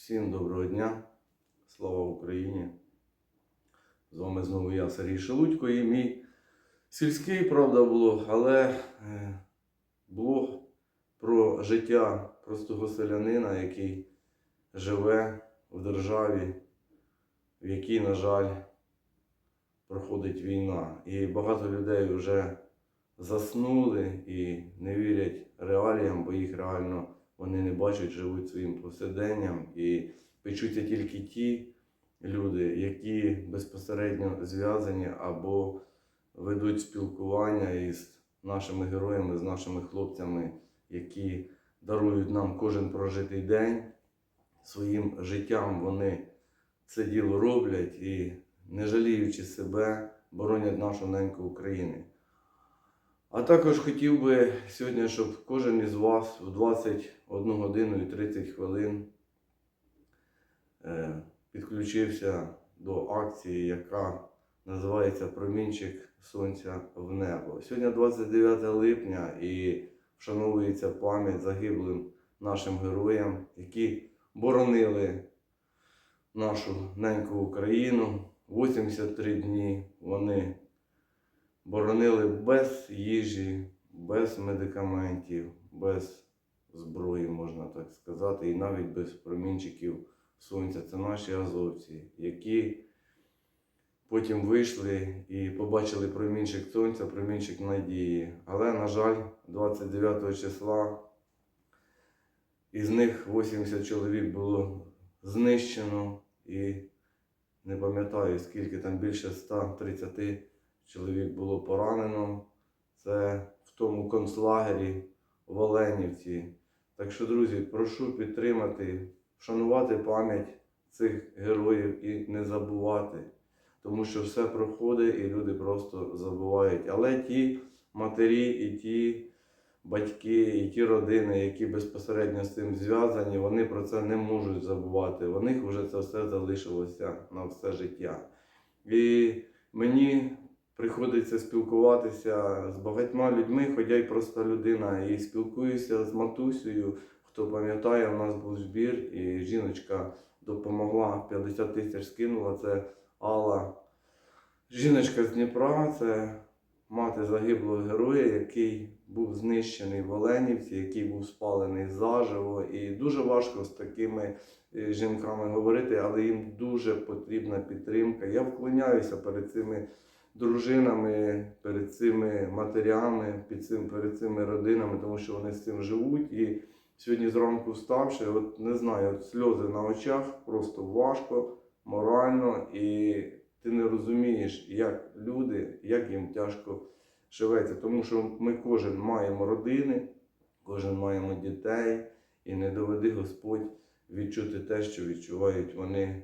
Всім доброго дня, слава Україні! З вами знову я, Сергій Шелудько, і мій сільський, правда, блог, але е, блог про життя простого селянина, який живе в державі, в якій, на жаль, проходить війна. І багато людей вже заснули і не вірять реаліям, бо їх реально вони не бачать, живуть своїм повсякденням і печуться тільки ті люди, які безпосередньо зв'язані або ведуть спілкування із нашими героями, з нашими хлопцями, які дарують нам кожен прожитий день. Своїм життям вони це діло роблять і, не жаліючи себе, боронять нашу неньку України. А також хотів би сьогодні, щоб кожен із вас в 21 годину і 30 хвилин е, підключився до акції, яка називається Промінчик Сонця в небо. Сьогодні 29 липня і вшановується пам'ять загиблим нашим героям, які боронили нашу неньку Україну. 83 дні вони боронили без їжі, без медикаментів, без зброї, можна так сказати, і навіть без промінчиків сонця. Це наші азовці, які потім вийшли і побачили промінчик сонця, промінчик надії. Але, на жаль, 29 числа із них 80 чоловік було знищено і не пам'ятаю, скільки там більше 130 чоловік було поранено. Це в тому концлагері в Оленівці. Так що, друзі, прошу підтримати, вшанувати пам'ять цих героїв і не забувати. Тому що все проходить і люди просто забувають. Але ті матері і ті батьки, і ті родини, які безпосередньо з цим зв'язані, вони про це не можуть забувати. У них вже це все залишилося на все життя. І мені приходиться спілкуватися з багатьма людьми, хоча й проста людина, і спілкуюся з матусею. Хто пам'ятає, у нас був збір, і жіночка допомогла 50 тисяч скинула. Це Алла. Жіночка з Дніпра, це мати загиблого героя, який був знищений в Оленівці, який був спалений заживо. І дуже важко з такими е, жінками говорити, але їм дуже потрібна підтримка. Я вклоняюся перед цими дружинами, перед цими матерями, під цим, перед цими родинами, тому що вони з цим живуть. І сьогодні зранку вставши, от не знаю, от сльози на очах, просто важко, морально, і ти не розумієш, як люди, як їм тяжко живеться. Тому що ми кожен маємо родини, кожен маємо дітей, і не доведи Господь відчути те, що відчувають вони.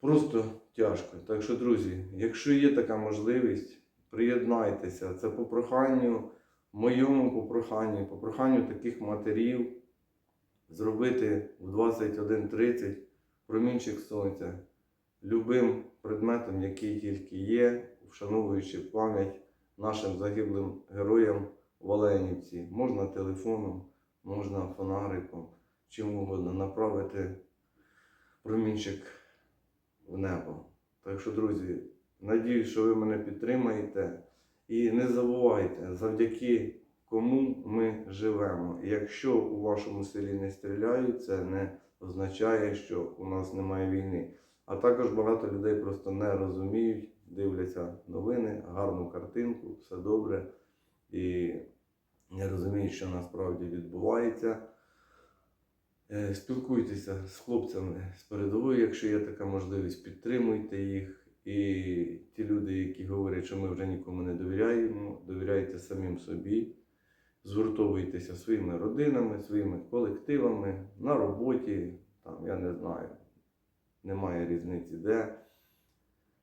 Просто тяжко. Так що, друзі, якщо є така можливість, приєднайтеся. Це по проханню, моєму по проханню, по проханню таких матерів зробити в 21.30 промінчик сонця любим предметом, який тільки є, вшановуючи пам'ять нашим загиблим героям в Оленівці. Можна телефоном, можна фонариком, чим угодно направити промінчик в небо. Так що, друзі, надіюсь, що ви мене підтримаєте. І не забувайте, завдяки кому ми живемо. Якщо у вашому селі не стріляють, це не означає, що у нас немає війни. А також багато людей просто не розуміють, дивляться новини, гарну картинку, все добре. І не розуміють, що насправді відбувається. Е, Спілкуйтеся з хлопцями з передової, якщо є така можливість, підтримуйте їх. І ті люди, які говорять, що ми вже нікому не довіряємо, довіряйте самим собі, згуртовуйтеся своїми родинами, своїми колективами на роботі, там, я не знаю, немає різниці де.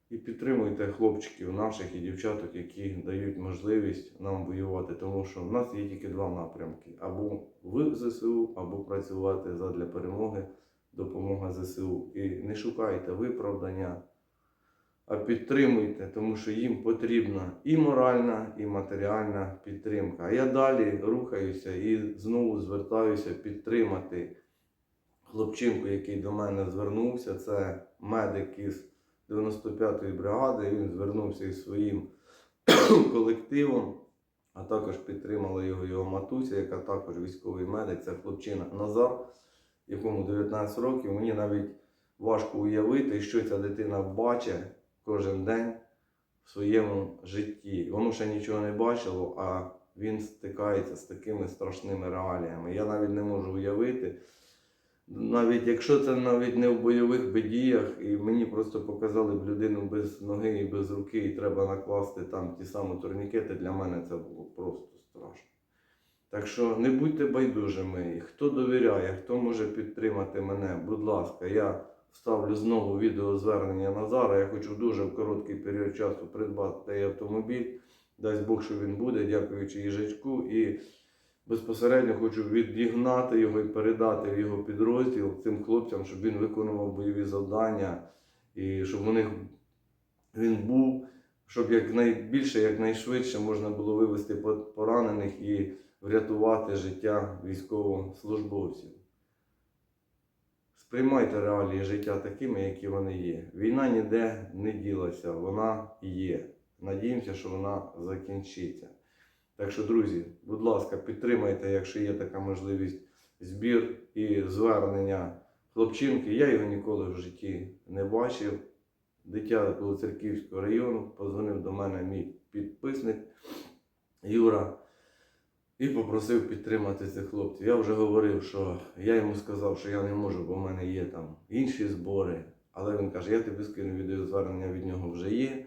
І підтримуйте хлопчиків наших і дівчаток, які дають можливість нам воювати, тому що в нас є тільки два напрямки: або в ЗСУ, або працювати задля перемоги, допомога ЗСУ. І не шукайте виправдання, а підтримуйте, тому що їм потрібна і моральна, і матеріальна підтримка. А я далі рухаюся і знову звертаюся підтримати хлопчинку, який до мене звернувся. Це медик із 95-ї бригади. Він звернувся із своїм колективом, а також підтримала його його матуся, яка також військовий медик. Це хлопчина Назар, якому 19 років. Мені навіть важко уявити, що ця дитина бачить кожен день в своєму житті. Воно ще нічого не бачило, а він стикається з такими страшними реаліями. Я навіть не можу уявити. Навіть якщо це навіть не в бойових би і мені просто показали б людину без ноги і без руки, і треба накласти там ті самі турнікети, для мене це було просто страшно. Так що не будьте байдужими. Хто довіряє, хто може підтримати мене, будь ласка, я вставлю знову відеозвернення Назара. Я хочу дуже в короткий період часу придбати цей автомобіль. Дасть Бог, що він буде, дякуючи їжачку. І безпосередньо хочу відігнати його і передати в його підрозділ цим хлопцям, щоб він виконував бойові завдання і щоб у них він був, щоб якнайбільше, якнайшвидше можна було вивести поранених і врятувати життя військовослужбовців. Сприймайте реалії життя такими, які вони є. Війна ніде не ділася, вона є. Надіємося, що вона закінчиться. Так що, друзі, будь ласка, підтримайте, якщо є така можливість, збір і звернення хлопчинки. Я його ніколи в житті не бачив. Дитя Білоцерківського району позвонив до мене мій підписник Юра і попросив підтримати цих хлопців. Я вже говорив, що я йому сказав, що я не можу, бо в мене є там інші збори. Але він каже, я тобі скину відеозвернення від нього вже є.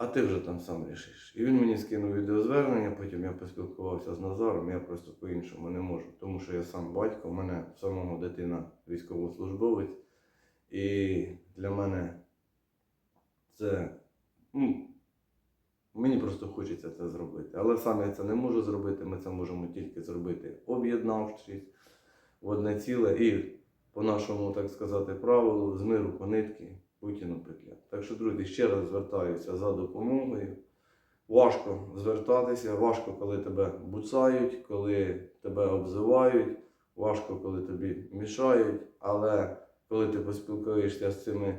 А ти вже там сам рішиш. І він мені скинув відеозвернення, потім я поспілкувався з Назаром, я просто по-іншому не можу. Тому що я сам батько, у мене самого дитина військовослужбовець. І для мене це. Ну, мені просто хочеться це зробити. Але сам я це не можу зробити. Ми це можемо тільки зробити, об'єднавшись в одне ціле і по нашому, так сказати, правилу з миру по нитки Путіну петля. Так що, друзі, ще раз звертаюся за допомогою. Важко звертатися, важко, коли тебе буцають, коли тебе обзивають, важко, коли тобі мішають, але коли ти поспілкуєшся з цими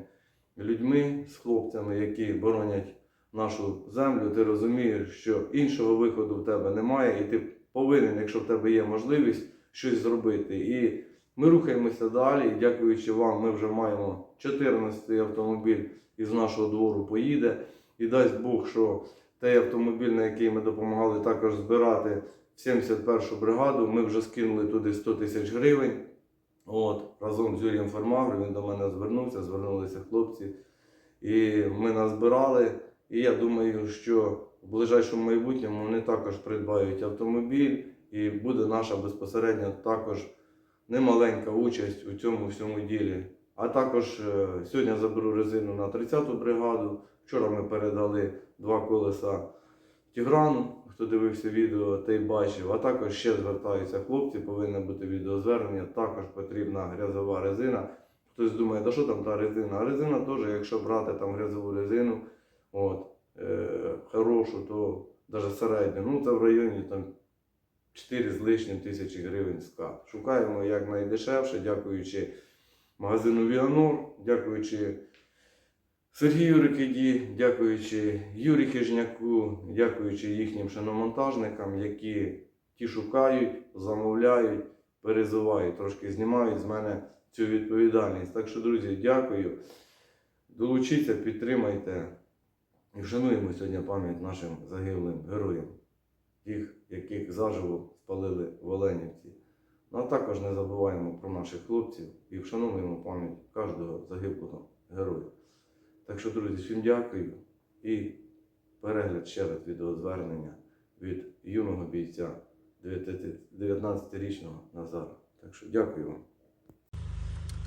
людьми, з хлопцями, які боронять нашу землю, ти розумієш, що іншого виходу в тебе немає, і ти повинен, якщо в тебе є можливість, щось зробити. І ми рухаємося далі. І дякуючи вам, ми вже маємо 14-й автомобіль із нашого двору поїде. І дасть Бог, що той автомобіль, на який ми допомагали також збирати в 71-шу бригаду, ми вже скинули туди 100 тисяч гривень. От, разом з Юрієм Фермагром він до мене звернувся, звернулися хлопці. І ми назбирали. І я думаю, що в ближайшому майбутньому вони також придбають автомобіль, і буде наша безпосередньо також немаленька участь у цьому всьому ділі. А також е, сьогодні заберу резину на 30-ту бригаду. Вчора ми передали два колеса Тіграну. Хто дивився відео, той бачив. А також ще звертаються хлопці, повинно бути відеозвернення. Також потрібна грязова резина. Хтось думає, да що там та резина? А резина теж, якщо брати там грязову резину, от, е, хорошу, то навіть середню, ну це в районі там 4 з лишнім тисячі гривень скат. Шукаємо якнайдешевше, дякуючи магазину Віанор, дякуючи Сергію Рикиді, дякуючи Юрі Хижняку, дякуючи їхнім шиномонтажникам, які ті шукають, замовляють, перезувають, трошки знімають з мене цю відповідальність. Так що, друзі, дякую. Долучіться, підтримайте і вшануємо сьогодні пам'ять нашим загиблим героям, тих, яких заживо спалили в Оленівці. Ну а також не забуваємо про наших хлопців і вшануємо пам'ять кожного загиблого героя. Так що, друзі, всім дякую і перегляд ще раз відеозвернення від юного бійця 19-річного Назара. Так що дякую вам.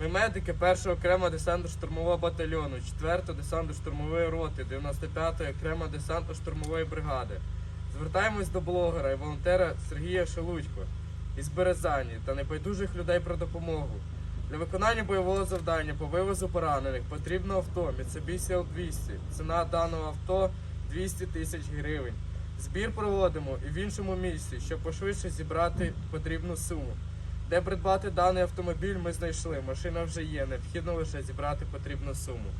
Ми медики 1-го окремо десантно-штурмового батальйону, 4-го десантно-штурмової роти, 95-ї окремо десантно-штурмової бригади. Звертаємось до блогера і волонтера Сергія Шелудько із Березані та небайдужих людей про допомогу. Для виконання бойового завдання по вивозу поранених потрібно авто Mitsubishi L200. Ціна даного авто 200 тисяч гривень. Збір проводимо і в іншому місці, щоб пошвидше зібрати потрібну суму. Де придбати даний автомобіль, ми знайшли. Машина вже є. Необхідно лише зібрати потрібну суму.